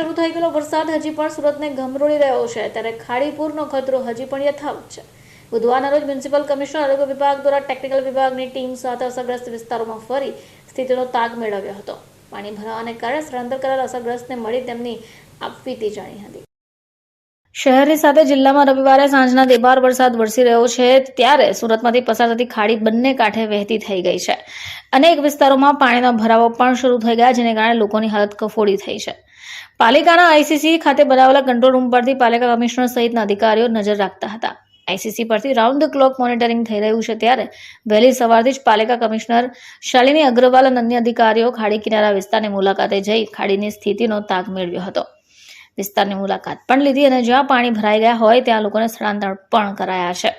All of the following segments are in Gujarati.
શરૂ થઈ ગયેલો વરસાદ હજી પણ સુરતને ગમરોળી રહ્યો છે. ત્યારે ખાડીપુરનો ખતરો હજી પણ યથાવત છે. બુધવારના રોજ મ્યુનિસિપલ કમિશનર, આરોગ્ય વિભાગ દ્વારા ટેકનિકલ વિભાગની ટીમ સાથે અસરગ્રસ્ત વિસ્તારોમાં ફરી સ્થિતિનો તાગ મેળવ્યો હતો. પાણી ભરાવાને કારણે સ્થળાંતર કરેલ અસરગ્રસ્તને મળી તેમની આપવીતી જાણી હતી. શહેરની સાથે જિલ્લામાં રવિવારે સાંજના દેબાર વરસાદ વરસી રહ્યો છે, ત્યારે સુરતમાંથી પસાર થતી ખાડી બંને કાંઠે વહેતી થઈ ગઈ છે. અનેક વિસ્તારોમાં પાણીના ભરાવો પણ શરૂ થઈ ગયા, જેને કારણે લોકોની હાલત કફોડી થઈ છે. પાલિકાના આઈસીસી ખાતે બનાવેલા કંટ્રોલ રૂમ પરથી પાલિકા કમિશનર સહિતના અધિકારીઓ નજર રાખતા હતા. આઈસીસી પરથી રાઉન્ડ ધ ક્લોક મોનિટરિંગ થઈ રહ્યું છે, ત્યારે વહેલી સવારથી જ પાલિકા કમિશનર શાલિની અગ્રવાલ અને અન્ય અધિકારીઓ ખાડી કિનારા વિસ્તારની મુલાકાતે જઈ ખાડીની સ્થિતિનો તાગ મેળવ્યો હતો. વિસ્તારની મુલાકાત પણ લીધી અને જ્યાં પાણી ભરાઈ ગયા હોય ત્યાં લોકોને સ્થળાંતર પણ કરાયા છે.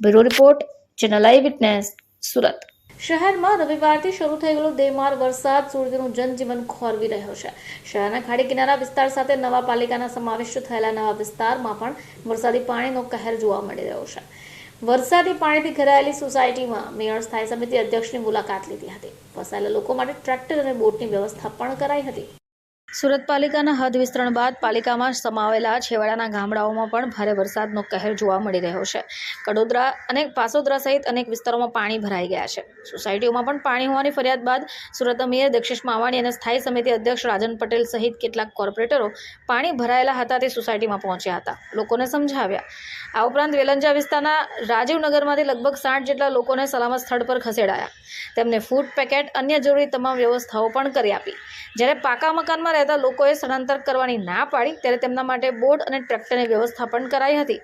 Bureau report, channel eye witness, Surat. શહેરમાં રવિવારથી શરૂ થયેલો દેમાર વરસાદ સુરતીનું જનજીવન ખોરવી રહ્યો છે. શહેરના ખાડી કિનારા વિસ્તાર સાથે નવા પાલિકાના સમાવિષ્ટ થયેલા નવા વિસ્તારમાં પણ વરસાદી પાણીનો કહેર જોવા મળી રહ્યો છે. વરસાદી પાણીથી ઘેરાયેલી સોસાયટીમાં મેયર સ્થાયી સમિતિ અધ્યક્ષની મુલાકાત લીધી હતી. ફસાયેલા લોકો માટે ટ્રેક્ટર અને બોટની વ્યવસ્થા પણ કરાઈ હતી. સુરત પાલિકાના હદ વિસ્તરણ બાદ પાલિકામાં સમાવેલા છેવાડાના ગામડાઓમાં પણ ભારે વરસાદનો કહેર જોવા મળી રહ્યો છે. કડોદરા અને પાસોદરા સહિત અનેક વિસ્તારોમાં પાણી ભરાઈ ગયા છે. સોસાયટીઓમાં પણ પાણી હોવાની ફરિયાદ બાદ સુરતના મેયર દક્ષેશ માવાણી અને સ્થાયી સમિતિ અધ્યક્ષ રાજન પટેલ સહિત કેટલાક કોર્પોરેટરો પાણી ભરાયેલા હતા તે સોસાયટીમાં પહોંચ્યા હતા. લોકોને સમજાવ્યા. આ ઉપરાંત વેલંજા વિસ્તારના રાજીવનગરમાંથી લગભગ સાઠ જેટલા લોકોને સલામત સ્થળ પર ખસેડાયા. તેમને ફૂડ પેકેટ, અન્ય જરૂરી તમામ વ્યવસ્થાઓ પણ કરી આપી. જ્યારે પાકા મકાનમાં રહેતા લોકોએ સ્થળાંતર કરવાની ના પાડી, ત્યારે તેમના માટે બોટ અને ટ્રેક્ટરની વ્યવસ્થા પણ કરાઈ હતી.